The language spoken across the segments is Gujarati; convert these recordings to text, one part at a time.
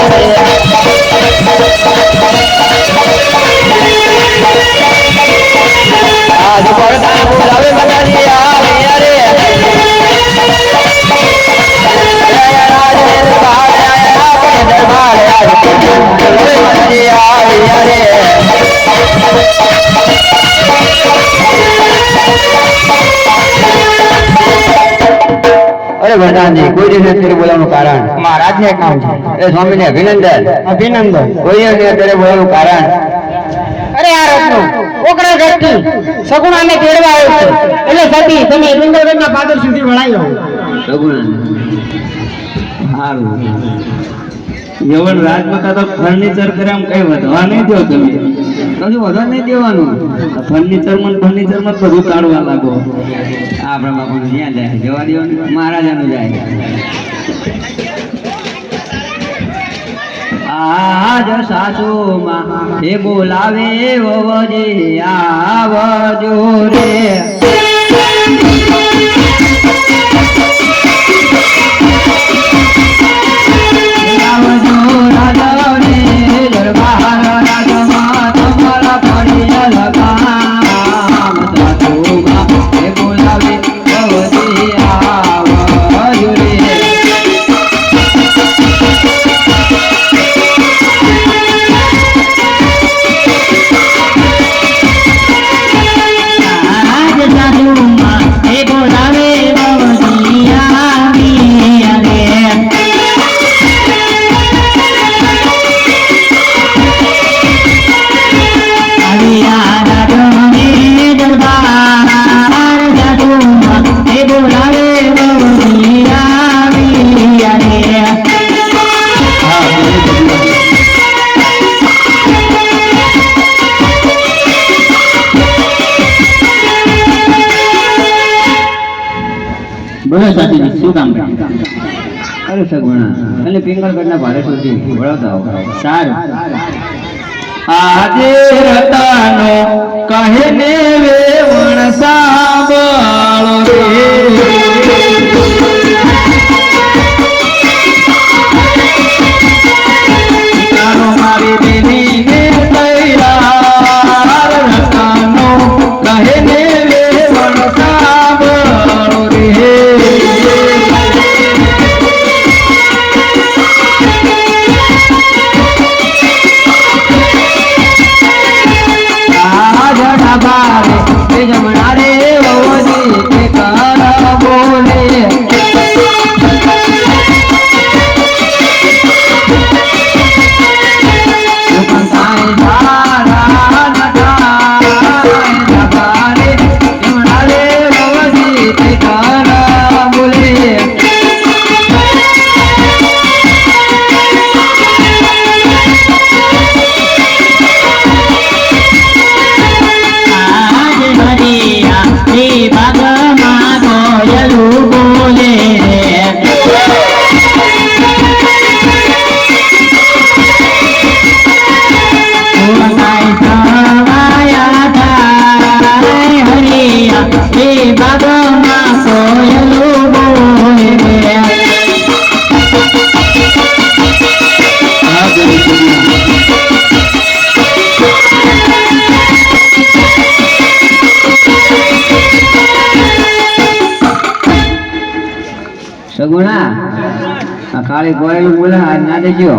આજ અરે ભગવાનજી કોઈ દિવસ અત્યારે બોલાવવાનું કારણ? મહારાજ ને કામ છે. એ સ્વામીને અભિનંદન. અભિનંદન. કોઈ દિવસ અત્યારે બોલાવવાનું કારણ? અરે આ રત્નો ઓકરા ઘરથી સગુણાને તેડવા આવ્યો છે. એટલે સતી તમે ઇન્દ્રગઢના પાદર સુધી વળાઈ આવો સગુણા સારું. યવન રાજમાં તો ફર્નિચર કર્યા કઈ વધવા નહીં થયો તમે. કશું વધારે નહીં દેવાનું? ફર્નિચરમાં ફર્નિચરમાં બધું કાઢવા લાગો. આપણા બાપુનું જ્યાં જાય, જવા દેવાનું મહારાજાનું જાય. આજ સાસુમાં એ બોલાવે વવજે આવજો રે. બોલો સાચી શું કામ અરે સગવણા અને પિંગળ પિંગળગઢના ભારે સુધી વળાવતા સારું આજે રતાનો કહે ને बाबा जमुना સગુણા? કાળી ગોળેલું બોલે ના દેજો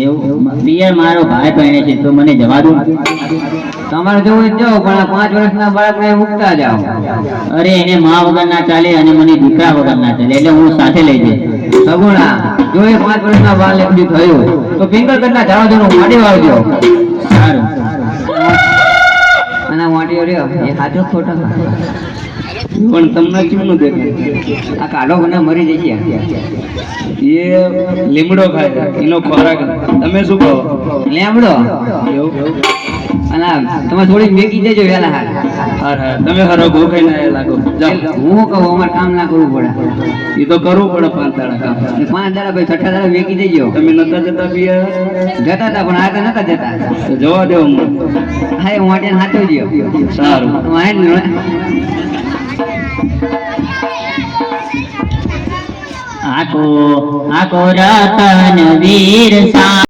એવું પિયર મારો ભાઈ પહેણે છે, તો મને જવા દો. તમારે જવું જ જાઓ પણ પાંચ વર્ષના બાળકને મૂકતા જાઓ. અરે, એને મા વગર ના ચાલે અને મને દીકરા વગર ના ચાલે, એટલે હું સાથે લઈ જઈશ. સગુણા, જો એ પાંચ વર્ષના બાળ એટલું થયું, તો પિંગળગઢના જવા દેવાનું માડી વાળજો સારું. અને માટીઓ રહ્યો, એ સાચો ખોટો પણ તમને કેમ નું દેખાય? આ કાઢો મને મરી જઈએ. એ લીમડો ખાય એનો ખોરાક. તમે શું કહો? લીમડો? અને તમે થોડી મેકી દેજો વેલા હાર. તમે હરો ગો ખાઈને આયા લાગો. હું કહું અમારે કામ ના કરવું પડે. એ તો કરવું પડે પાંચ દાડા કામ. પાંચ દાડા પછી છઠ્ઠા દાડા મેકી દેજો. તમે નતા જતા પિયર જતા હતા પણ આ તો નતા જતા. જોવા દેવો હા એ માટે હાથો ગયો. સારું. હું ને આકો આકો રતન વીર સા